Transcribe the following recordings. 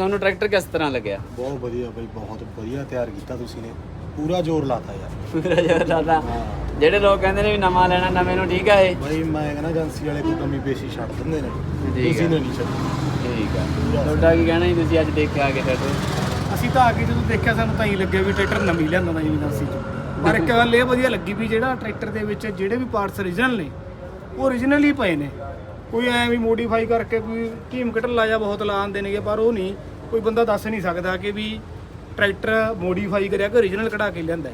ਤੁਹਾਨੂੰ ਟਰੈਕਟਰ ਕਿਸ ਤਰ੍ਹਾਂ ਲੱਗਿਆ? ਬਹੁਤ ਵਧੀਆ ਬਈ ਬਹੁਤ ਵਧੀਆ ਤਿਆਰ ਕੀਤਾ ਤੁਸੀਂ ਨੇ। ਪੂਰਾ ਜ਼ੋਰ ਲਾਤਾ ਯਾਰ। ਪੂਰਾ ਜੋਰ ਹਾਂ। ਜਿਹੜੇ ਲੋਕ ਕਹਿੰਦੇ ਨੇ ਵੀ ਨਵਾਂ ਲੈਣਾ ਨਵੇਂ ਨੂੰ ਠੀਕ ਆ ਇਹ। ਬਈ ਮੈਂ ਕਹਿੰਦਾ ਏਜੰਸੀ ਵਾਲੇ ਕੋਈ ਕਮੀ ਪੇਸ਼ੀ ਛੱਡ ਦਿੰਦੇ ਨੇ। ਤੁਸੀਂ। ਨੇ ਨਹੀਂ ਛੱਡੀ। ਠੀਕ ਆ। ਤੁਹਾਡਾ ਕੀ ਕਹਿਣਾ ਜੀ? ਤੁਸੀਂ ਅੱਜ ਦੇਖਿਆ ਆ ਕੇ ਟਰੈਕਟਰ ਅਸੀਂ ਤਾਂ ਆ ਕੇ ਜਦੋਂ ਦੇਖਿਆ ਸਾਨੂੰ ਤਾਂ ਹੀ ਲੱਗਿਆ ਵੀ ਟਰੈਕਟਰ ਨਵੀਂ ਲਿਆਂਦਾ ਦਾ ਏਜੰਸੀ ਚ। ਪਰ ਇੱਕ ਗੱਲ ਇਹ ਵਧੀਆ ਲੱਗੀ ਵੀ ਜਿਹੜਾ ਟਰੈਕਟਰ ਦੇ ਵਿੱਚ ਜਿਹੜੇ ਵੀ ਪਾਰਟਸ origignal ਨੇ ਉਹ origignal ਹੀ ਪਏ ਨੇ। ਕੋਈ ਐ ਵੀ ਮੋਡੀਫਾਈ ਕਰਕੇ ਕੋਈ ਟੀਮ ਕਟਰ ਲਾਇਆ ਬਹੁਤ ਲਾ ਨੇਗੇ ਪਰ ਉਹ ਨਹੀਂ। ਕੋਈ ਬੰਦਾ ਦੱਸ ਨਹੀਂ ਸਕਦਾ ਕਿ ਵੀ ਟਰੈਕਟਰ ਮੋਡੀਫਾਈ ਕਰਿਆ ਕਿ origignal ਕਢਾ ਕੇ ਲਿਆਂਦਾ।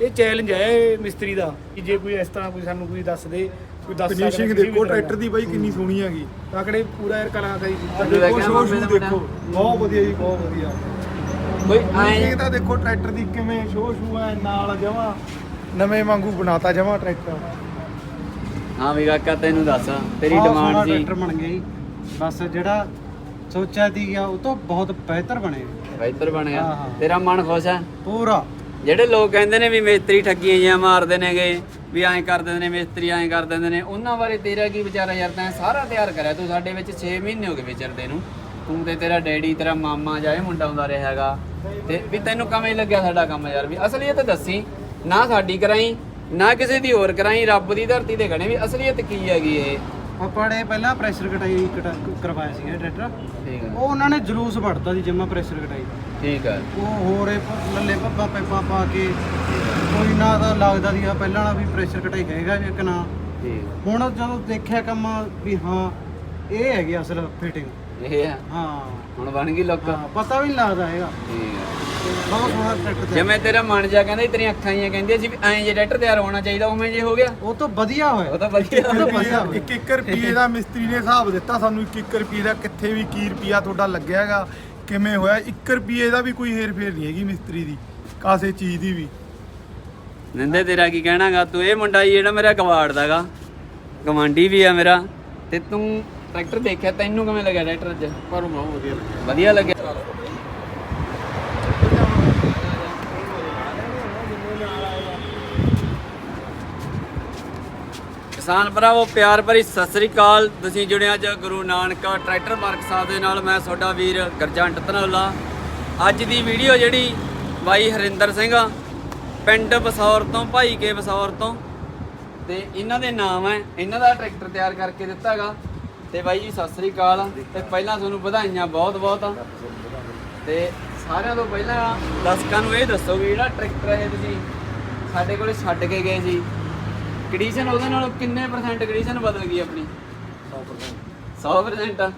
ਇਹ ਚੈਲੰਜ ਹੈ ਇਹ ਮਿਸਤਰੀ ਦਾ ਕਿ ਜੇ ਕੋਈ ਇਸ ਤਰ੍ਹਾਂ ਕੋਈ ਸਾਨੂੰ ਕੋਈ ਦੱਸ ਦੇ ਕੋਈ ਦੱਸ ਸਕਦਾ ਫਿਨਿਸ਼ਿੰਗ ਦੇਖੋ ਟਰੈਕਟਰ ਦੀ ਬਾਈ ਕਿੰਨੀ ਸੋਹਣੀ ਹੈਗੀ। ਤਕੜੇ ਪੂਰਾ ਯਾਰ ਕਲਾਕਾਰੀ ਦੇਖੋ ਸ਼ੋਅ ਸ਼ੂ? ਦੇਖੋ ਬਹੁਤ ਵਧੀਆ ਜੀ ਬਹੁਤ ਵਧੀਆ। ਫਿਨਿਸ਼ਿੰਗ ਐ ਤਾਂ ਦੇਖੋ ਟਰੈਕਟਰ ਦੀ ਕਿਵੇਂ ਸ਼ੋਅ ਸ਼ੂ ਹੈ ਨਾਲ ਜਮਾ ਨਵੇਂ ਵਾਂਗੂ ਬਣਾਤਾ ਜਮਾ ਟਰੈਕਟਰ। ਹਾਂ ਵੀ ਕਾਕਾ ਤੈਨੂੰ ਦੱਸ ਤੇਰੀ ਡਿਮਾਂਡ ਸੀ। ਟਰੈਕਟਰ ਬਣ ਗਿਆ ਜੀ। ਬਸ ਜਿਹੜਾ ਸੋਚਿਆ ਸੀ ਗਿਆ ਉਹ ਤੋਂ ਬਹੁਤ ਬਿਹਤਰ ਬਣੇ। ਬਿਹਤਰ ਬਣਿਆ ਹਾਂ, ਹਾਂ। ਤੇਰਾ ਮਨ ਖੁਸ਼ ਹੈ ਪੂਰਾ। ਜਿਹੜੇ ਲੋਕ ਕਹਿੰਦੇ ਨੇ ਵੀ ਮਿਸਤਰੀ ਠੱਗੀਆਂ ਜਿਹਾ ਮਾਰਦੇ ਨੇਗੇ ਵੀ ਐਂ ਕਰ ਦਿੰਦੇ ਨੇ ਮਿਸਤਰੀ ਐਂ ਕਰ ਦਿੰਦੇ ਨੇ ਉਹਨਾਂ ਬਾਰੇ ਤੇਰਾ ਕੀ ਵਿਚਾਰਾ ਯਾਰ ਤੈਂ ਸਾਰਾ ਤਿਆਰ ਕਰਿਆ ਤੂੰ ਸਾਡੇ ਵਿੱਚ 6 ਮਹੀਨੇ ਹੋ ਗਏ ਵਿਚਰਦੇ ਨੂੰ ਤੂੰ ਤੇ ਤੇਰਾ ਡੈਡੀ ਤੇਰਾ ਮਾਮਾ ਜਾਂ ਇਹ ਮੁੰਡਾ ਹੁੰਦਾ ਰਿਹਾ ਹੈਗਾ। ਤੇ ਵੀ ਤੈਨੂੰ ਕਿਵੇਂ ਲੱਗਿਆ ਸਾਡਾ ਕੰਮ ਯਾਰ? ਵੀ ਅਸਲੀਅਤ ਦੱਸੀ ਨਾ ਸਾਡੀ ਕਰਾਈ ਨਾ ਕਿਸੇ ਦੀ ਹੋਰ ਕਰਾਈ ਰੱਬ ਦੀ ਧਰਤੀ ਤੇ ਖੜੇ ਵੀ ਅਸਲੀਅਤ ਕੀ ਹੈਗੀ ਇਹ? ਆਪਾਂ ਨੇ ਪਹਿਲਾਂ ਪ੍ਰੈਸ਼ਰ ਕਟਾਈ ਕਟਾ- ਕਰਵਾਇਆ ਸੀ ਟਰੈਕਟਰ ਠੀਕ ਹੈ ਉਹ ਉਹਨਾਂ ਨੇ ਜਲੂਸ ਵੜਤਾ ਸੀ ਜਮਾ ਪ੍ਰੈਸ਼ਰ ਕਟਾਈ ਦਾ। ਠੀਕ ਹੈ ਉਹ ਹੋਰੇ ਪ- ਲੱਲੇ ਪੱਪਾ ਪੈਪਾ ਪਾ ਕੇ ਕੋਈ ਨਾ ਤਾਂ ਲੱਗਦਾ ਸੀ ਆ ਪਹਿਲਾਂ ਵਾਲਾ ਵੀ ਪ੍ਰੈਸ਼ਰ ਕਟਾਈ ਹੈਗਾ ਜਾਂ ਕਿ ਨਾ। ਠੀਕ ਹੁਣ ਜਦੋਂ ਦੇਖਿਆ ਕੰਮ ਵੀ ਹਾਂ ਇਹ ਹੈਗੀ ਅਸਲ ਫਿਟਿੰਗ ਇਹ ਹੈ ਹਾਂ। ਹੁਣ ਬਣ ਗਈ ਲੁੱਕ। ਹਾਂ ਪਤਾ ਵੀ ਨਹੀਂ ਲੱਗਦਾ ਹੈਗਾ। ਠੀਕ ਹੈ ਬਹੁਤ ਸੋਹਣਾ ਟਰੈਕਟਰ ਤੇ। ਜਿਵੇਂ ਤੇਰਾ ਮਨ ਜਾ ਕਹਿੰਦਾ ਸੀ, ਤੇਰੀਆਂ ਅੱਖਾਂ ਹੀ ਕਹਿੰਦੀਆਂ ਸੀ ਵੀ ਐਂ ਜੇ ਡਾਕਟਰ ਤਿਆਰ ਹੋਣਾ ਚਾਹੀਦਾ ਉਵੇਂ ਜੇ ਹੋ ਗਿਆ। ਉਹ ਤਾਂ ਵਧੀਆ ਉਹ ਹੋਇਆ ਤਾਂ ਵਧੀਆ ਵਧੀਆ ਹੋਇਆ। ਇੱਕ ਇੱਕ ਰੁਪਏ ਦਾ ਮਿਸਤਰੀ ਨੇ ਹਿਸਾਬ ਦਿੱਤਾ ਸਾਨੂੰ ਇੱਕ ਇੱਕ ਰੁਪਏ ਦਾ ਕਿੱਥੇ ਵੀ ਕੀ ਰੁਪਿਆ ਤੁਹਾਡਾ ਲੱਗਿਆ ਹੈਗਾ ਕਿਵੇਂ ਹੋਇਆ। 1 ਰੁਪਏ ਦਾ ਵੀ ਕੋਈ ਹੇਰ ਫੇਰ ਨਹੀਂ ਹੈਗੀ ਮਿਸਤਰੀ ਦੀ ਕਾਸੇ ਚੀਜ਼ ਦੀ ਵੀ। ਨਿੰਦੇ ਤੇਰਾ ਕੀ ਕਹਿਣਾਗਾ? ਤੂੰ ਇਹ ਮੁੰਡਾ ਹੀ ਜਿਹੜਾ ਮੇਰਾ ਕਵਾੜ ਦਾਗਾ। ਗਵਾਂਡੀ ਵੀ ਆ ਮੇਰਾ। ਤੇ ਤੂੰ ਟਰੈਕਟਰ ਦੇਖਿਆ ਤੈਨੂੰ ਕਿਵੇਂ ਲੱਗਿਆ ਟਰੈਕਟਰ ਅੱਜ? ਪਰ ਬਹੁਤ ਵਧੀਆ ਲੱਗਿਆ। ਵਧੀਆ ਲੱਗਿਆ? ਕਿਸਾਨ ਭਰਾਵੋ ਪਿਆਰ ਭਰੀ ਸਤਿ ਸ੍ਰੀ ਅਕਾਲ। ਤੁਸੀਂ ਜੁੜਿਆ ਅੱਜ ਗੁਰੂ ਨਾਨਕ ਟਰੈਕਟਰ ਵਰਕਸ਼ਾਪ ਦੇ ਨਾਲ ਮੈਂ ਤੁਹਾਡਾ ਵੀਰ ਗਰਜੰਟ ਧਨੌਲਾ। ਅੱਜ ਦੀ ਵੀਡੀਓ ਜਿਹੜੀ ਬਾਈ ਹਰਿੰਦਰ ਸਿੰਘ ਪਿੰਡ ਬਸੌਰ ਤੋਂ ਭਾਈ ਕੇ ਬਸੌਰ ਤੋਂ। ਤੇ ਇਹਨਾਂ ਦੇ ਨਾਮ ਹੈ ਇਹਨਾਂ ਦਾ ਟਰੈਕਟਰ ਤਿਆਰ ਕਰਕੇ ਦਿੱਤਾਗਾ। ਤੇ ਬਾਈ ਜੀ, ਸਤਿ ਸ੍ਰੀ ਅਕਾਲ। ਤੇ ਪਹਿਲਾਂ ਤੁਹਾਨੂੰ ਵਧਾਈਆਂ ਬਹੁਤ ਬਹੁਤ। ਤੇ ਸਾਰਿਆਂ ਤੋਂ ਪਹਿਲਾਂ ਦਰਸ਼ਕਾਂ ਨੂੰ ਇਹ ਦੱਸੋ ਵੀ ਜਿਹੜਾ ਟਰੈਕਟਰ ਇਹ ਤੁਸੀਂ ਸਾਡੇ ਕੋਲੇ ਛੱਡ ਕੇ ਗਏ ਸੀ ਕੰਡੀਸ਼ਨ ਉਹਦੇ ਨਾਲੋਂ ਕਿੰਨੇ ਪਰਸੈਂਟ ਕੰਡੀਸ਼ਨ ਬਦਲ ਗਈ ਆਪਣੀ? 100% 100%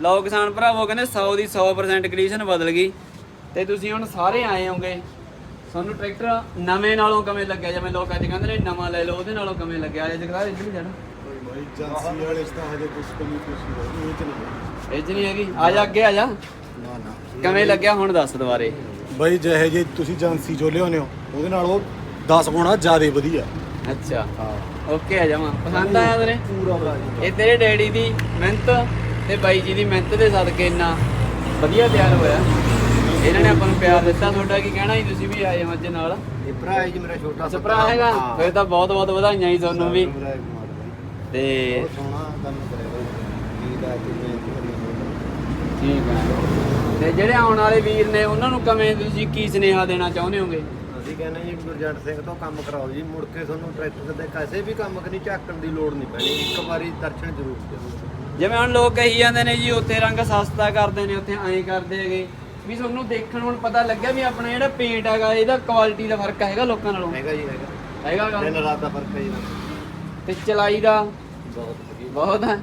ਲਓ ਕਿਸਾਨ ਭਰਾਵੋ, ਕਹਿੰਦੇ 100 ਦੀ 100% ਕੰਡੀਸ਼ਨ ਬਦਲ ਗਈ। ਤੇ ਤੁਸੀਂ ਹੁਣ ਸਾਰੇ ਆਏ ਹੋਗੇ। ਤੁਹਾਨੂੰ ਟਰੈਕਟਰ ਨਵੇਂ ਨਾਲੋਂ ਕਵੇਂ ਲੱਗਿਆ? ਜਿਵੇਂ ਲੋਕ ਅੱਜ ਕਹਿੰਦੇ ਨੇ ਨਵਾਂ ਲੈ ਲਓ, ਉਹਦੇ ਨਾਲੋਂ ਕਵੇਂ ਲੱਗਿਆ? ਇਹ ਜਗਦਾ ਇੱਧਰ ਜਾਣਾ। ਬਈ ਏਜੰਸੀ ਵਾਲੇ ਚ ਤਾਂ ਹਜੇ ਕੁਝ ਪੇਸ਼ੀ ਹੋਈ ਇਹ ਚ ਨਹੀਂ ਇਹ 'ਚ ਨਹੀਂ ਹੈਗੀ? ਆ ਜਾ ਅੱਗੇ ਆ ਜਾ। ਨਾ ਨਾ। ਕਿਵੇਂ ਲੱਗਿਆ ਹੁਣ ਦੱਸ ਦੁਬਾਰੇ? ਬਈ ਜਿਹੇ ਜੇ ਤੁਸੀਂ ਏਜੰਸੀ ਚੋਂ ਲਿਆਉਂਦੇ ਹੋ ਉਹਦੇ ਨਾਲ ਉਹ 10 ਗੁਣਾ ਜ਼ਿਆਦਾ ਵਧੀਆ। ਅੱਛਾ। ਹਾਂ। ਓਕੇ ਆ ਜਾਵਾਂ। ਪਸੰਦ ਆਇਆ ਤੇਰੇ? ਪੂਰਾ ਵਧੀਆ ਇਹ ਤੇਰੇ ਡੈਡੀ ਦੀ ਮਿਹਨਤ ਤੇ ਬਾਈ ਜੀ ਦੀ ਮਿਹਨਤ ਦੇ ਸਦਕੇ ਇੰਨਾ ਵਧੀਆ ਤਿਆਰ ਹੋਇਆ। ਇਹਨਾਂ ਨੇ ਆਪਾਂ ਨੂੰ ਪਿਆਰ ਦਿੱਤਾ। ਤੁਹਾਡਾ ਕੀ ਕਹਿਣਾ ਜੀ? ਤੁਸੀਂ ਵੀ ਆਏ ਹੋ ਅੱਜ ਨਾਲ। ਇਹ ਭਰਾ ਹੈ ਜੀ ਮੇਰਾ ਛੋਟਾ ਭਰਾ ਹੈਗਾ? ਫਿਰ ਤਾਂ ਬਹੁਤ ਬਹੁਤ ਵਧਾਈਆਂ ਜੀ ਤੁਹਾਨੂੰ ਵੀ। ਤੇ ਬਹੁਤ ਸੋਹਣਾ ਕੰਮ ਕਰਿਆ ਬਈ ਕੀ ਦਾ ਕਿ ਮੈਂ ਠੀਕ ਹੈ ਤੇ ਜਿਹੜੇ ਆਉਣ ਵਾਲੇ ਵੀਰ ਨੇ ਉਹਨਾਂ ਨੂੰ ਕਵੇਂ ਤੁਸੀਂ ਕੀ ਸੁਨੇਹਾ ਦੇਣਾ ਚਾਹੁੰਦੇ ਹੋਗੇ? ਅਸੀਂ ਕਹਿੰਦੇ ਜੀ ਗੁਰਜੰਟ ਸਿੰਘ ਤੋਂ ਕੰਮ ਕਰਾਓ ਜੀ। ਮੁੜ ਕੇ ਤੁਹਾਨੂੰ ਟਰੈਕਟਰ ਦੇ ਕਿਸੇ ਵੀ ਕੰਮ ਕਰੀ ਝਾਕਣ ਦੀ ਲੋੜ ਨਹੀਂ ਪੈਣੀ। ਇੱਕ ਵਾਰੀ ਦਰਸ਼ਨ ਜ਼ਰੂਰ ਦਿਓ ਜਿਵੇਂ ਹੁਣ ਲੋਕ ਕਹੀ ਜਾਂਦੇ ਨੇ ਜੀ ਉੱਥੇ ਰੰਗ ਸਸਤਾ ਕਰਦੇ ਨੇ ਉੱਥੇ ਐਂ ਕਰਦੇ ਹੈਗੇ। ਵੀ ਤੁਹਾਨੂੰ ਦੇਖਣ ਹੁਣ ਪਤਾ ਲੱਗਿਆ ਵੀ ਆਪਣਾ ਜਿਹੜਾ ਪੇਂਟ ਹੈਗਾ ਇਹਦਾ ਕੁਆਲਿਟੀ ਦਾ ਫ਼ਰਕ ਹੈਗਾ ਲੋਕਾਂ ਨਾਲੋਂ? ਹੈਗਾ ਜੀ ਹੈਗਾ। ਹੈਗਾ ਗਾ? ਦਿਨ ਰਾਤ ਦਾ ਫ਼ਰਕ ਹੈ ਜੀ। ਤੇ ਚਲਾਈ ਦਾ? ਬਹੁਤ ਬਹੁਤ ਹੈ।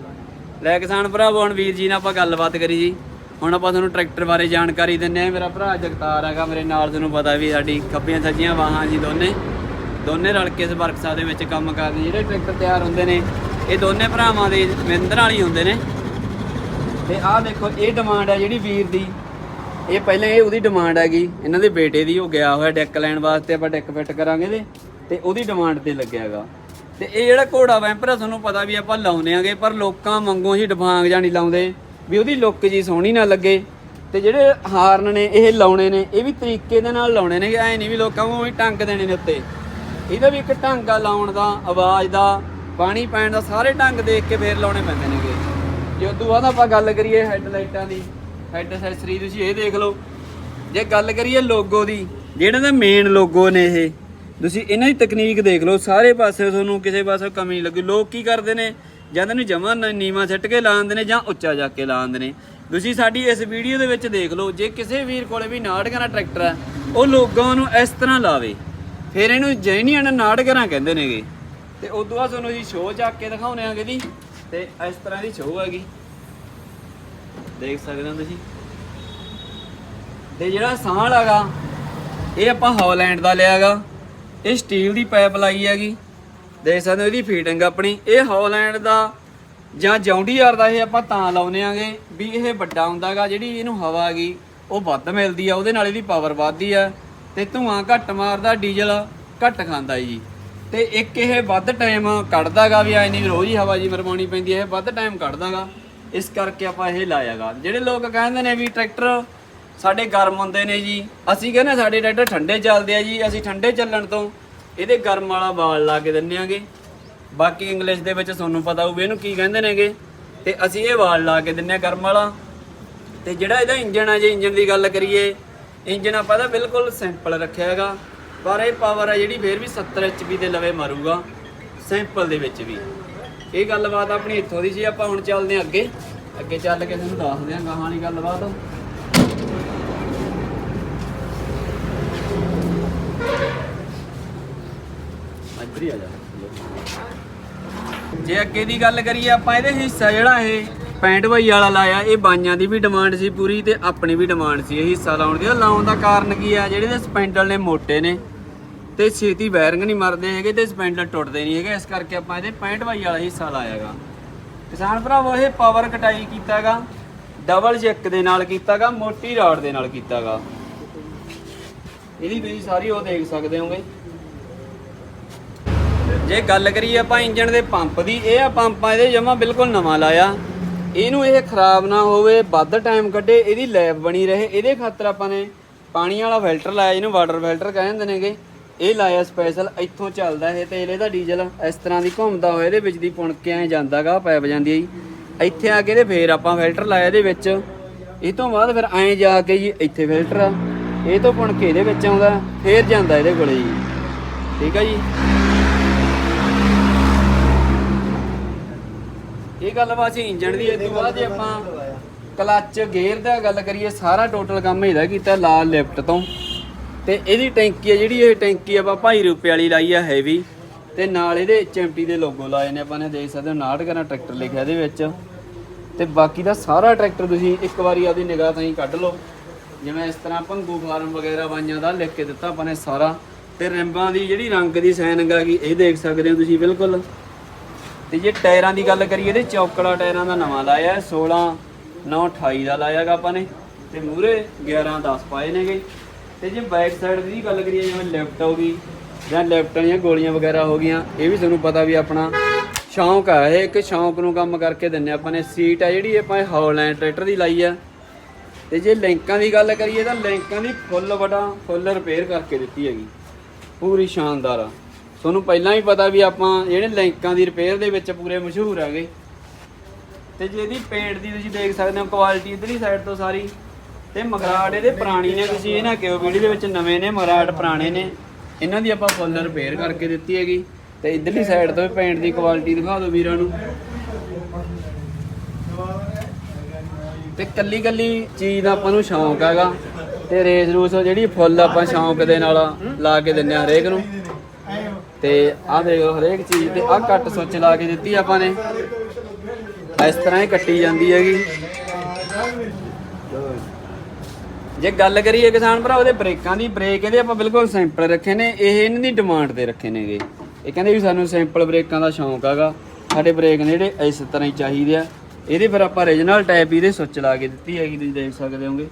ਲੈ ਕਿਸਾਨ ਭਰਾਵੋ, ਹੁਣ ਵੀਰ ਜੀ ਨਾਲ ਆਪਾਂ ਗੱਲਬਾਤ ਕਰੀ ਜੀ। ਹੁਣ ਆਪਾਂ ਤੁਹਾਨੂੰ ਟਰੈਕਟਰ ਬਾਰੇ ਜਾਣਕਾਰੀ ਦਿੰਨੇ ਆ ਮੇਰਾ ਭਰਾ ਜਗਤਾਰ ਹੈਗਾ, ਮੇਰੇ ਨਾਲ ਤੁਹਾਨੂੰ ਪਤਾ ਵੀ ਸਾਡੀ ਖੱਬੀਆਂ ਸੱਜੀਆਂ ਵਾਹਾਂ ਜੀ ਦੋਨੇ। ਦੋਨੇ ਰਲ ਕੇ ਇਸ ਵਰਕਸ਼ਾਪ ਦੇ ਵਿੱਚ ਕੰਮ ਕਰਦੇ ਜਿਹੜੇ ਟਰੈਕਟਰ ਤਿਆਰ ਹੁੰਦੇ ਨੇ, ਇਹ ਦੋਨੇ ਭਰਾਵਾਂ ਦੇ ਮਿੰਦਰ ਵਾਲੀ ਹੁੰਦੇ ਨੇ। ਤੇ ਆਹ ਦੇਖੋ, ਇਹ ਡਿਮਾਂਡ ਹੈ ਜਿਹੜੀ ਵੀਰ ਦੀ। ਇਹ ਪਹਿਲਾਂ ਇਹ ਉਹਦੀ ਡਿਮਾਂਡ ਹੈਗੀ। ਇਹਨਾਂ ਦੇ ਬੇਟੇ ਦੀ ਉਹ ਗਿਆ ਹੋਇਆ ਡੈਕ ਲੈਣ ਵਾਸਤੇ, ਆਪਾਂ ਡੈਕ ਫਿੱਟ ਕਰਾਂਗੇ ਇਹਦੇ। ਤੇ ਉਹਦੀ ਡਿਮਾਂਡ ਤੇ ਲੱਗਿਆਗਾ ਤੇ ਇਹ ਜਿਹੜਾ ਘੋੜਾ ਵੈਂਪਰ ਆ ਤੁਹਾਨੂੰ ਪਤਾ ਵੀ ਆਪਾਂ ਲਾਉਨੇ ਆਗੇ, ਪਰ ਲੋਕਾਂ ਵਾਂਗੂ ਹੀ ਡਫਾਂਗ ਜਾਣੀ ਲਾਉਂਦੇ, ਵੀ ਉਹਦੀ ਲੁੱਕ ਜੀ ਸੋਹਣੀ ਨਾ ਲੱਗੇ। ਤੇ ਜਿਹੜੇ ਹਾਰਨ ਨੇ, ਇਹ ਲਾਉਣੇ ਨੇ, ਇਹ ਵੀ ਤਰੀਕੇ ਦੇ ਨਾਲ ਲਾਉਣੇ ਨੇ ਐ ਨਹੀਂ ਵੀ ਲੋਕਾਂ ਨੂੰ ਵੀ ਟੰਗ ਦੇਣੇ ਨੇ ਉੱਤੇ। ਇਹਦਾ ਵੀ ਇੱਕ ਢੰਗ ਆ ਲਾਉਣ ਦਾ, ਆਵਾਜ਼ ਦਾ, ਪਾਣੀ ਪੈਣ ਦਾ, ਸਾਰੇ ਢੰਗ ਦੇਖ ਕੇ ਫੇਰ ਲਾਉਣੇ ਪੈਂਦੇ ਨੇਗੇ। ਜੇ ਉਦੋਂ ਬਾਅਦ ਆਪਾਂ ਗੱਲ ਕਰੀਏ ਹੈਡਲਾਈਟਾਂ ਦੀ, ਹੈਡ ਐਕਸੈਸਰੀ ਤੁਸੀਂ ਇਹ ਦੇਖ ਲਓ। ਜੇ ਗੱਲ ਕਰੀਏ ਲੋਗੋ ਦੀ, ਜਿਹੜਾ ਦਾ ਮੇਨ ਲੋਗੋ ਨੇ ਇਹ ਤੁਸੀਂ ਇਹਨਾਂ ਦੀ ਤਕਨੀਕ ਦੇਖ ਲਓ, ਸਾਰੇ ਪਾਸੇ ਤੁਹਾਨੂੰ ਕਿਸੇ ਪਾਸੇ ਕਮੀ ਨਹੀਂ ਲੱਗੀ। ਲੋਕ ਕੀ ਕਰਦੇ ਨੇ? ਜਾਂ ਤੈਨੂੰ ਜਮਾ ਨੀਵਾ ਸਿੱਟ ਕੇ ਲਾਉਂਦੇ ਨੇ ਜਾਂ ਉੱਚਾ ਜਾ ਕੇ ਲਾਉਂਦੇ ਨੇ। ਤੁਸੀਂ ਸਾਡੀ ਇਸ ਵੀਡੀਓ ਦੇ ਵਿੱਚ ਦੇਖ ਲਓ, ਜੇ ਕਿਸੇ ਵੀਰ ਕੋਲੇ ਵੀ ਨਾੜਗਰਾ ਟਰੈਕਟਰ ਹੈ, ਉਹ ਲੋਕਾਂ ਨੂੰ ਇਸ ਤਰ੍ਹਾਂ ਲਾਵੇ। ਫਿਰ ਇਹਨੂੰ ਜੈਨੀਅਨ ਨਾੜਗਰਾ ਕਹਿੰਦੇ ਨੇਗੇ। ਤੇ ਉਦੋਂ ਬਾਅਦ ਤੁਹਾਨੂੰ ਜੀ ਸ਼ੋਅ ਚੱਕ ਕੇ ਦਿਖਾਉਣੇ ਆਗੇ ਜੀ ਤੇ ਇਸ ਤਰ੍ਹਾਂ ਦੀ ਸ਼ੋਅ ਹੈਗੀ। ਦੇਖ ਸਕਦੇ ਹੋ ਤੁਸੀਂ। ਤੇ ਜਿਹੜਾ ਸਾਹ ਹੈਗਾ ਇਹ ਆਪਾਂ ਹਾਲੈਂਡ ਦਾ ਲਿਆਗਾ ਇਹ ਸਟੀਲ ਦੀ ਪਾਈਪ ਲਾਈ ਹੈਗੀ। ਦੇਖ ਸਕਦੇ ਹੋ ਇਹਦੀ ਫੀਟਿੰਗ ਆਪਣੀ। ਇਹ ਹਾਲੈਂਡ ਦਾ ਜਾਂ ਜੌਂਡੀਆਰ ਦਾ ਇਹ ਆਪਾਂ ਤਾਂ ਲਾਉਨੇ ਆਗੇ ਵੀ ਇਹ ਵੱਡਾ ਹੁੰਦਾਗਾ, ਜਿਹੜੀ ਇਹਨੂੰ ਹਵਾ ਹੈਗੀ, ਉਹ ਵੱਧ ਮਿਲਦੀ ਆ, ਉਹਦੇ ਨਾਲ ਇਹਦੀ ਪਾਵਰ ਵੱਧਦੀ ਆ। ਤੇ ਧੂਆਂ ਘੱਟ ਮਾਰਦਾ, ਡੀਜ਼ਲ ਘੱਟ ਖਾਂਦਾ ਜੀ। ਤੇ ਇੱਕ ਇਹ ਵੱਧ ਟਾਈਮ ਕੱਢਦਾਗਾ ਵੀ ਐ ਨਹੀਂ ਰੋਜ਼ ਹੀ ਹਵਾ ਜੀ ਮਰਵਾਉਣੀ ਪੈਂਦੀ ਹੈ ਇਹ ਵੱਧ ਟਾਈਮ ਕੱਢਦਾਗਾ। ਇਸ ਕਰਕੇ ਆਪਾਂ ਇਹ ਲਾਇਆਗਾ। ਜਿਹੜੇ ਲੋਕ ਕਹਿੰਦੇ ਨੇ ਵੀ ਟਰੈਕਟਰ ਸਾਡੇ ਗਰਮ ਹੁੰਦੇ ਨੇ ਜੀ। ਅਸੀਂ ਕਹਿੰਦੇ ਸਾਡੇ ਟਰੈਕਟਰ ਠੰਡੇ ਚੱਲਦੇ ਆ ਜੀ। ਅਸੀਂ ਠੰਡੇ ਚੱਲਣ ਤੋਂ ਇਹਦੇ ਗਰਮ ਵਾਲਾ ਬਾਲ ਲਾ ਕੇ ਦਿੰਨੇ ਆਗੇ। ਬਾਕੀ ਇੰਗਲਿਸ਼ ਦੇ ਵਿੱਚ ਤੁਹਾਨੂੰ ਪਤਾ ਹੋਊ ਇਹਨੂੰ ਕੀ ਕਹਿੰਦੇ ਨੇਗੇ ਤੇ ਅਸੀਂ ਇਹ ਵਾਲ ਲਾ ਕੇ ਦਿੰਨੇ ਆ ਗਰਮ ਵਾਲਾ। ਤੇ ਜਿਹੜਾ ਇਹਦਾ ਇੰਜਨ ਹੈ ਜੇ ਇੰਜਨ ਦੀ ਗੱਲ ਕਰੀਏ ਇੰਜਨ ਆਪਾਂ ਦਾ ਬਿਲਕੁਲ ਸਿੰਪਲ ਰੱਖਿਆ ਹੈਗਾ। ਪਰ ਇਹ ਪਾਵਰ ਆ ਜਿਹੜੀ ਫੇਰ ਵੀ 70 ਐਚਪੀ ਦੇ ਲਵੇ ਮਾਰੂਗਾ। ਸਿੰਪਲ ਦੇ ਵਿੱਚ ਵੀ। ਇਹ ਗੱਲਬਾਤ ਆਪਣੀ ਇੱਥੋਂ ਦੀ ਸੀ ਆਪਾਂ ਹੁਣ ਚੱਲਦੇ ਹਾਂ ਅੱਗੇ। ਅੱਗੇ ਚੱਲ ਕੇ ਤੁਹਾਨੂੰ ਦੱਸਦੇ ਹਾਂ ਗਾਹਾਂ ਵਾਲੀ ਗੱਲਬਾਤ। ਇੱਧਰ ਹੀ ਆ ਜਾ। ਜੇ ਅੱਗੇ ਦੀ ਗੱਲ ਕਰੀਏ ਆਪਾਂ ਇਹਦੇ ਹਿੱਸਾ ਜਿਹੜਾ ਇਹ 65 ਬਾਈ ਵਾਲਾ ਲਾਇਆ, ਇਹ ਬਾਈਆਂ ਦੀ ਵੀ ਡਿਮਾਂਡ ਸੀ ਪੂਰੀ ਤੇ ਆਪਣੀ ਵੀ ਡਿਮਾਂਡ ਸੀ, ਇਹ ਹਿੱਸਾ ਲਾਉਣ ਦੀ। ਉਹ ਲਾਉਣ ਦਾ ਕਾਰਨ ਕੀ ਆ, ਜਿਹੜੇ ਦੇ ਸਪੈਂਡਲ ਨੇ ਮੋਟੇ ਨੇ ਤੇ ਛੇਤੀ ਵਾਇਰਿੰਗ ਨਹੀਂ ਮਰਦੇ ਹੈਗੇ ਤੇ ਸਪੈਂਡਲ ਟੁੱਟਦੇ ਨਹੀਂ ਹੈਗੇ, ਇਸ ਕਰਕੇ ਆਪਾਂ ਇਹਦੇ 65 ਬਾਈ ਵਾਲਾ ਹਿੱਸਾ ਲਾਇਆਗਾ। ਕਿਸਾਨ ਭਰਾਵੋ, ਇਹ ਪਾਵਰ ਕਟਾਈ ਕੀਤਾਗਾ ਡਬਲ ਚੈੱਕ ਦੇ ਨਾਲ ਕੀਤਾਗਾ, ਮੋਟੀ ਰਾਡ ਦੇ ਨਾਲ ਕੀਤਾਗਾ। ਇਹਦੀ ਤੁਸੀਂ ਸਾਰੀ ਉਹ ਦੇਖ ਸਕਦੇ ਹੋਗੇ। ਜੇ ਗੱਲ ਕਰੀਏ ਆਪਾਂ ਇੰਜਨ ਦੇ ਪੰਪ ਦੀ, ਇਹ ਆ ਪੰਪ ਆ ਇਹਦੇ ਜਮਾ ਬਿਲਕੁਲ ਨਵਾਂ ਲਾਇਆ। ਇਹਨੂੰ ਇਹ ਖਰਾਬ ਨਾ ਹੋਵੇ, ਵੱਧ ਟਾਈਮ ਕੱਢੇ, ਇਹਦੀ ਲੈਬ ਬਣੀ ਰਹੇ। ਇਹਦੇ ਖਾਤਰ ਆਪਾਂ ਨੇ ਪਾਣੀ ਵਾਲਾ ਫਿਲਟਰ ਲਾਇਆ ਇਹਨੂੰ ਵਾਟਰ ਫਿਲਟਰ ਕਹਿੰਦੇ ਨੇਗੇ। ਇਹ ਲਾਇਆ ਸਪੈਸ਼ਲ ਇੱਥੋਂ ਚੱਲਦਾ ਇਹ ਤੇਲ ਇਹਦਾ ਡੀਜ਼ਲ ਇਸ ਤਰ੍ਹਾਂ ਦੀ ਘੁੰਮਦਾ ਹੋਇਆ, ਇਹਦੇ ਵਿੱਚ ਦੀ ਪੁਣ ਕੇ ਐ ਜਾਂਦਾਗਾ ਪਾਈਪ ਜਾਂਦੀ ਹੈ ਜੀ। ਇੱਥੇ ਆ ਕੇ ਇਹਦੇ ਫੇਰ ਆਪਾਂ ਫਿਲਟਰ ਲਾਇਆ ਇਹਦੇ ਵਿੱਚ। ਇਹ ਤੋਂ ਬਾਅਦ ਫਿਰ ਐਂ ਜਾ ਕੇ ਜੀ ਇੱਥੇ ਫਿਲਟਰ ਆ। ਇਹ ਤੋਂ ਪੁਣ ਕੇ ਇਹਦੇ ਵਿੱਚ ਆਉਂਦਾ, ਫੇਰ ਜਾਂਦਾ ਇਹਦੇ ਕੋਲੇ ਜੀ। ਠੀਕ ਆ ਜੀ? ਇਹ ਗੱਲਬਾਤ ਸੀ ਇੰਜਣ ਦੀ ਇਸ ਤੋਂ ਬਾਅਦ ਜੇ ਆਪਾਂ ਕਲੱਚ, ਗੇਅਰ ਦਾ ਗੱਲ ਕਰੀਏ, ਸਾਰਾ ਟੋਟਲ ਕੰਮ ਇਹਦਾ ਕੀਤਾ ਲਾਲ ਲਿਫਟ ਤੋਂ। ਤੇ ਇਹਦੀ ਟੈਂਕੀ ਹੈ ਜਿਹੜੀ ਇਹ ਟੈਂਕੀ ਆਪਾਂ ਭਾਈ ਰੁਪਏ ਵਾਲੀ ਲਾਈ ਆ ਹੈਵੀ ਤੇ ਨਾਲ ਇਹਦੇ ਐਚਐਮਟੀ ਦੇ ਲੋਗੋ ਲਾਏ ਨੇ ਆਪਾਂ ਨੇ, ਦੇਖ ਸਕਦੇ ਹੋ 69 ਕਰਾਂ ਟਰੈਕਟਰ ਲਿਖਿਆ ਇਹਦੇ ਵਿੱਚ। ਤੇ ਬਾਕੀ ਦਾ ਸਾਰਾ ਟਰੈਕਟਰ ਤੁਸੀਂ ਇੱਕ ਵਾਰੀ ਆਪਦੀ ਨਿਗਾਹ ਤਾਂ ਹੀ ਕੱਢ ਲਓ। ਜਿਵੇਂ ਇਸ ਤਰ੍ਹਾਂ ਭੰਗੂ ਫਾਰਮ ਵਗੈਰਾ ਵਾਈਆਂ ਦਾ ਲਿਖ ਕੇ ਦਿੱਤਾ ਆਪਾਂ ਨੇ ਸਾਰਾ। ਤੇ ਰਿੰਬਾਂ ਦੀ ਜਿਹੜੀ ਰੰਗ ਦੀ ਸਾਈਨਿੰਗ ਆ ਗਈ ਇਹ ਦੇਖ ਸਕਦੇ ਹੋ ਤੁਸੀਂ ਬਿਲਕੁਲ। ਤੇ ਜੇ ਟਾਇਰਾਂ ਦੀ ਗੱਲ ਕਰੀਏ ਇਹਦੇ ਚੌਕੜਾ ਟਾਇਰਾਂ ਦਾ ਨਵਾਂ ਲਾਇਆ ਹੈ, 16 9 28 ਦਾ ਲਾਇਆਗਾ ਆਪਾਂ ਨੇ। ਤੇ ਮੂਰੇ 11 10 ਪਾਏ ਨੇਗੇ। ਤੇ ਜੇ ਬੈਕ ਸਾਈਡ ਦੀ ਗੱਲ ਕਰੀਏ ਜਿਵੇਂ ਲੈਫਟ ਹੋ ਗਈ ਜਾਂ ਲੈਫਟ ਦੀਆਂ ਗੋਲੀਆਂ ਵਗੈਰਾ ਹੋ ਗਈਆਂ ਇਹ ਵੀ ਤੁਹਾਨੂੰ ਪਤਾ ਵੀ ਆਪਣਾ ਸ਼ੌਂਕ ਆ ਇਹ। ਇੱਕ ਸ਼ੌਂਕ ਨੂੰ ਕੰਮ ਕਰਕੇ ਦਿੰਨੇ ਆਪਾਂ ਨੇ। ਸੀਟ ਆ ਜਿਹੜੀ ਆਪਾਂ ਹੌਲੈਂਡ ਟਰੈਕਟਰ ਦੀ ਲਾਈ ਆ। ਤੇ ਜੇ ਲਿੰਕਾਂ ਦੀ ਗੱਲ ਕਰੀਏ ਤਾਂ ਲਿੰਕਾਂ ਦੀ ਫੁੱਲ ਵਡਾ ਫੁੱਲ ਰਿਪੇਅਰ ਕਰਕੇ ਦਿੱਤੀ ਹੈਗੀ। ਪੂਰੀ ਸ਼ਾਨਦਾਰ ਆ। ਤੁਹਾਨੂੰ ਪਹਿਲਾਂ ਵੀ ਪਤਾ ਵੀ ਆਪਾਂ ਜਿਹੜੇ ਲੈਂਕਾਂ ਦੀ ਰਿਪੇਅਰ ਦੇ ਵਿੱਚ ਪੂਰੇ ਮਸ਼ਹੂਰ ਹੈਗੇ। ਤੇ ਜੇ ਇਹਦੀ ਪੇਂਟ ਦੀ ਤੁਸੀਂ ਦੇਖ ਸਕਦੇ ਹੋ ਕੁਆਲਿਟੀ ਇਧਰਲੀ ਸਾਈਡ ਤੋਂ ਸਾਰੀ। ਤੇ ਮਗਰਾਟ ਇਹਦੇ ਪੁਰਾਣੀ ਨੇ, ਤੁਸੀਂ ਇਹ ਨਾ ਕਿਹੋ ਵੀਡੀਓ ਦੇ ਵਿੱਚ ਨਵੇਂ ਨੇ ਮਗਰਾਟ ਪੁਰਾਣੇ ਨੇ। ਇਹਨਾਂ ਦੀ ਆਪਾਂ ਫੁੱਲ ਰਿਪੇਅਰ ਕਰਕੇ ਦਿੱਤੀ ਹੈਗੀ। ਤੇ ਇਧਰਲੀ ਸਾਈਡ ਤੋਂ ਵੀ ਪੇਂਟ ਦੀ ਕੁਆਲਿਟੀ ਦਿਖਾ ਦਿਓ ਵੀਰਾਂ ਨੂੰ। ਤੇ ਕੱਲੀ ਕੱਲੀ ਚੀਜ਼ ਦਾ ਆਪਾਂ ਨੂੰ ਸ਼ੌਂਕ ਹੈਗਾ। ਤੇ ਰੇਸ ਰੂਸ ਜਿਹੜੀ ਫੁੱਲ ਆਪਾਂ ਸ਼ੌਂਕ ਦੇ ਨਾਲ ਲਾ ਕੇ ਦਿੰਨੇ ਆ ਹਰੇਕ ਨੂੰ। ਤੇ ਆਹ ਦੇਖ ਲਓ ਹਰੇਕ ਚੀਜ਼ ਤੇ ਆਹ ਕੱਟ ਸੁੱਚ ਲਾ ਕੇ ਦਿੱਤੀ ਆਪਾਂ ਨੇ। ਇਸ ਤਰ੍ਹਾਂ ਹੀ ਕੱਟੀ ਜਾਂਦੀ ਹੈਗੀ। ਜੇ ਗੱਲ ਕਰੀਏ ਕਿਸਾਨ ਭਰਾ, ਉਹਦੇ ਬ੍ਰੇਕਾਂ ਦੀ ਬ੍ਰੇਕ ਇਹਦੇ ਆਪਾਂ ਬਿਲਕੁਲ ਸਿੰਪਲ ਰੱਖੇ ਨੇ, ਇਹ ਇਹਨਾਂ ਦੀ ਡਿਮਾਂਡ ਤੇ ਰੱਖੇ ਨੇਗੇ। ਇਹ ਕਹਿੰਦੇ ਵੀ ਸਾਨੂੰ ਸਿੰਪਲ ਬ੍ਰੇਕਾਂ ਦਾ ਸ਼ੌਂਕ ਹੈਗਾ। ਸਾਡੇ ਬ੍ਰੇਕ ਨੇ ਜਿਹੜੇ ਇਸ ਤਰ੍ਹਾਂ ਹੀ ਚਾਹੀਦੇ ਆ। ਇਹਦੇ ਫਿਰ ਆਪਾਂ origignal ਟਾਈਪ ਇਹਦੇ ਸੁੱਚ ਲਾ ਕੇ ਦਿੱਤੀ ਹੈਗੀ, ਤੁਸੀਂ ਦੇਖ ਸਕਦੇ ਹੋਗੇ।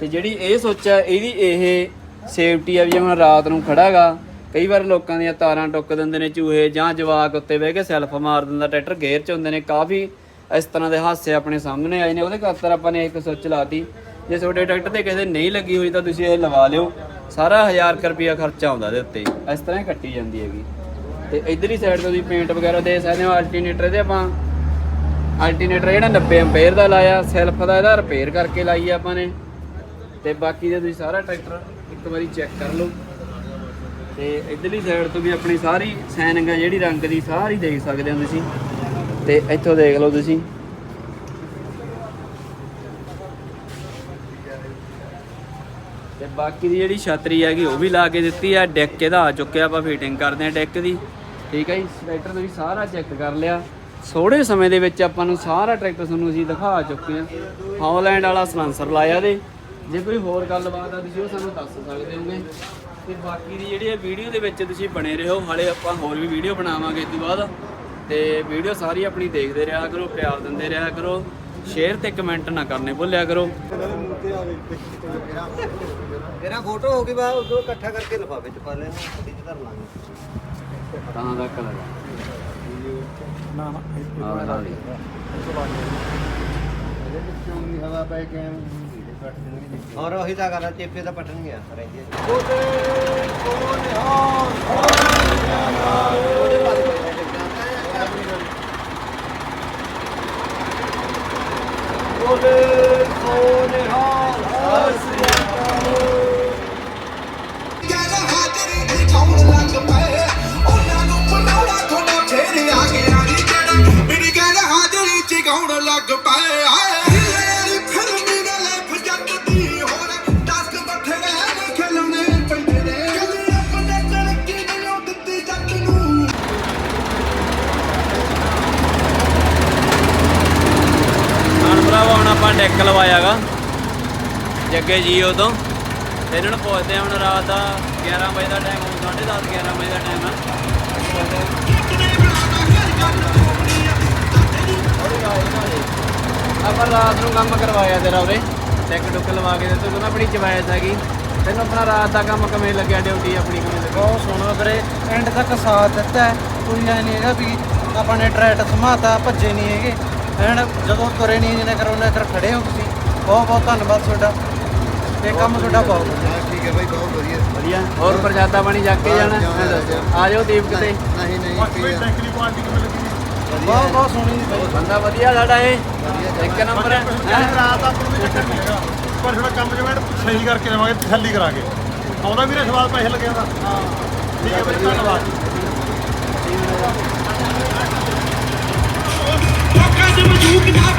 ਤੇ ਜਿਹੜੀ ਇਹ ਸੁੱਚ ਆ, ਇਹਦੀ ਇਹ ਸੇਫਟੀ ਆ ਵੀ ਹੁਣ ਰਾਤ ਨੂੰ ਖੜਾਗਾ ਕਈ ਵਾਰ ਲੋਕਾਂ ਦੀਆਂ ਤਾਰਾਂ ਟੁੱਕ ਦਿੰਦੇ ਨੇ, ਚੂਹੇ ਜਾਂ ਜਵਾਕ ਉੱਤੇ ਬਹਿ ਕੇ ਸੈਲਫ ਮਾਰ ਦਿੰਦਾ, ਟਰੈਕਟਰ ਗੇਅਰ 'ਚ ਹੁੰਦੇ ਨੇ। ਕਾਫੀ ਇਸ ਤਰ੍ਹਾਂ ਦੇ ਹਾਦਸੇ ਆਪਣੇ ਸਾਹਮਣੇ ਆਏ ਨੇ। ਉਹਦੇ ਖਾਤਰ ਆਪਾਂ ਨੇ ਇੱਕ ਸੁੱਚ ਲਾਤੀ, ਜੇ ਤੁਹਾਡੇ ਟਰੈਕਟਰ ਤੇ ਕਿਸੇ ਨਹੀਂ ਲੱਗੀ ਹੋਈ ਤਾਂ ਤੁਸੀਂ ਇਹ ਲਵਾ ਲਿਓ। ਸਾਰਾ 1000 ਰੁਪਿਆ ਖਰਚਾ ਆਉਂਦਾ ਇਹਦੇ ਉੱਤੇ। ਇਸ ਤਰ੍ਹਾਂ ਹੀ ਕੱਟੀ ਜਾਂਦੀ ਹੈਗੀ। ਤੇ ਇਧਰਲੀ ਸਾਈਡ ਤੋਂ ਤੁਸੀਂ ਪੇਂਟ ਵਗੈਰਾ ਦੇ ਸਕਦੇ ਹੋ। ਅਲਟਰਨੇਟਰ ਦੇ ਆਪਾਂ ਅਲਟਰਨੇਟਰ ਜਿਹੜਾ 90 ਐਂਪੀਅਰ ਦਾ ਲਾਇਆ ਸੈਲਫ ਦਾ ਇਹਦਾ ਰਿਪੇਅਰ ਕਰਕੇ ਲਾਈ ਆ ਆਪਾਂ ਨੇ। ਤੇ ਬਾਕੀ ਦੇ ਤੁਸੀਂ ਸਾਰਾ ਟਰੈਕਟਰ ਇੱਕ ਵਾਰੀ ਚੈੱਕ ਕਰ ਲਓ। ਤੇ ਇਧਰਲੀ ਸਾਈਡ ਤੋਂ ਵੀ ਆਪਣੀ ਸਾਰੀ ਸੈਨਿੰਗ ਆ ਜਿਹੜੀ ਰੰਗ ਦੀ ਸਾਰੀ ਦੇਖ ਸਕਦੇ ਹੋ ਤੁਸੀਂ। ਤੇ ਇੱਥੋਂ ਦੇਖ ਲਓ ਤੁਸੀਂ। ਤੇ ਬਾਕੀ ਦੀ ਜਿਹੜੀ ਛਤਰੀ ਹੈਗੀ ਉਹ ਵੀ ਲਾ ਕੇ ਦਿੱਤੀ ਆ। ਡੈਕ ਇਹਦਾ ਆ ਚੁੱਕਿਆ, ਆਪਾਂ ਫਿਟਿੰਗ ਕਰਦੇ ਆ ਡੈਕ ਦੀ। ਠੀਕ ਹੈ ਜੀ ਟਰੈਕਟਰ ਤੁਸੀਂ ਸਾਰਾ ਚੈੱਕ ਕਰ ਲਿਆ। ਥੋੜੇ ਸਮੇਂ ਦੇ ਵਿੱਚ ਆਪਾਂ ਨੂੰ ਸਾਰਾ ਟਰੈਕਟਰ ਤੁਹਾਨੂੰ ਅਸੀਂ ਦਿਖਾ ਚੁੱਕੇ ਆ ਹੌਲੈਂਡ ਵਾਲਾ ਸਲੈਂਸਰ ਲਾਇਆ ਦੇ ਜੇ ਕੋਈ ਹੋਰ ਗੱਲਬਾਤ ਆ ਤੁਸੀਂ ਉਹ ਸਾਨੂੰ ਦੱਸ ਸਕਦੇ ਹੋਗੇ। ਤੇ ਬਾਕੀ ਦੀ ਜਿਹੜੀ ਇਹ ਵੀਡੀਓ ਦੇ ਵਿੱਚ ਤੁਸੀਂ ਬਣੇ ਰਹੋ ਹਾਲੇ ਆਪਾਂ ਹੋਰ ਵੀ ਵੀਡੀਓ ਬਣਾਵਾਂਗੇ ਇਸ ਤੋਂ ਬਾਅਦ। ਤੇ ਵੀਡੀਓ ਸਾਰੀ ਆਪਣੀ ਦੇਖਦੇ ਰਿਹਾ ਕਰੋ ਪਿਆਰ ਦਿੰਦੇ ਰਿਹਾ ਕਰੋ ਸ਼ੇਅਰ ਤੇ ਕਮੈਂਟ ਨਾ ਕਰਨੇ ਭੁੱਲਿਆ ਕਰੋ। ਮੇਰਾ ਫੋਟੋ ਹੋ ਗਈ ਬਾ ਉਦੋਂ ਇਕੱਠਾ ਕਰਕੇ ਲਿਫਾਫੇ ਚ ਪਾ ਲੈਣਾ ਗੱਡੀ ਚ ਧਰ ਲਾਂਗੇ। ਤਾਂ ਦਾ ਕਲਰ ਨਾ ਨਾ ਵਿੱਚੋਂ ਵੀ ਹਵਾ ਪੈ ਕੇ ਔਰ ਉਹੀ ਤਾਂ ਗੱਲ ਆ ਚੇਪੇ ਦਾ ਪਟਣ ਗਿਆ ਰਹਿੰਦੀ ਕਹਿੰਦਾ ਜੱਗੇ ਜੀਓ ਤੋਂ ਤੇ ਇਹਨਾਂ ਨੂੰ ਪੁੱਛਦੇ ਹਾਂ ਹੁਣ ਰਾਤ ਦਾ 11 ਵਜੇ ਦਾ ਟਾਈਮ ਹੋ 10:30 11 ਵਜੇ ਦਾ ਟਾਈਮ ਆ। ਆਪਾਂ ਰਾਤ ਨੂੰ ਕੰਮ ਕਰਵਾਇਆ ਤੇਰਾ ਉਰੇ ਟੈਕ ਟੁੱਕ ਲਵਾ ਕੇ ਦਿੱਤੇ, ਤੂੰ ਆਪਣੀ ਚਵਾਇਸ ਹੈਗੀ। ਤੈਨੂੰ ਆਪਣਾ ਰਾਤ ਦਾ ਕੰਮ ਕਿਵੇਂ ਲੱਗਿਆ ਡਿਊਟੀ ਆਪਣੀ ਕਿਵੇਂ ਲੱਗੀ? ਬਹੁਤ ਸੋਹਣਾ ਵੀਰੇ ਐਂਡ ਤੱਕ ਸਾਥ ਦਿੱਤਾ ਕੋਈ ਐ ਨਹੀਂ ਹੈਗਾ ਵੀ ਆਪਾਂ ਨੇ ਟਰੈਟ ਸਮਾਤਾ, ਭੱਜੇ ਨਹੀਂ ਹੈਗੇ। ਐਂਡ ਜਦੋਂ ਤੁਰੇ ਨਹੀਂ ਜਿਹਨੇ ਕਰੋਨਾ ਕਰ ਖੜੇ ਹੋ ਤੁਸੀਂ। ਬਹੁਤ ਬਹੁਤ ਧੰਨਵਾਦ ਤੁਹਾਡਾ। ਤੇ ਕੰਮ ਤੁਹਾਡਾ ਬਹੁਤ ਵਧੀਆ ਠੀਕ ਹੈ ਬਾਈ ਬਹੁਤ ਵਧੀਆ। ਵਧੀਆ। ਹੋਰ ਪ੍ਰਜਾਦਾ ਪਾਣੀ ਜਾ ਕੇ ਜਾਣਾ। ਆ ਜਾਓ ਦੀਪਕ ਤੇ ਨਹੀਂ ਨਹੀਂ ਕੀ ਦੀ ਕਿਵੇਂ ਲੱਗੀ? ਬਹੁਤ ਬਹੁਤ ਸੋਹਣੀ ਜੀ ਬਾਈ। ਬੰਦਾ ਵਧੀਆ ਸਾਡਾ ਇਹ। ਇੱਕ ਨੰਬਰ ਹੈ। ਹੈਂ? ਰਾਤ ਆਪਾਂ ਨੂੰ ਚੱਕਰ ਨਹੀਂ ਹੈਗਾ। ਪਰ ਥੋੜਾ ਕੰਮ ਜਿਵੇਂ ਸਹੀ ਕਰਕੇ ਦੇਵਾਂਗੇ ਤਸੱਲੀ ਕਰਾਂਗੇ ਆਉਂਦਾ ਵੀਰੇ ਸਵਾਦ ਪੈਸੇ ਲੱਗੇ ਦਾ ਹਾਂ ਠੀਕ ਹੈ ਵੀਰੇ ਧੰਨਵਾਦ। ਦੇ ਮਜੂਕ ਨਾ ਬੰਦੂਕ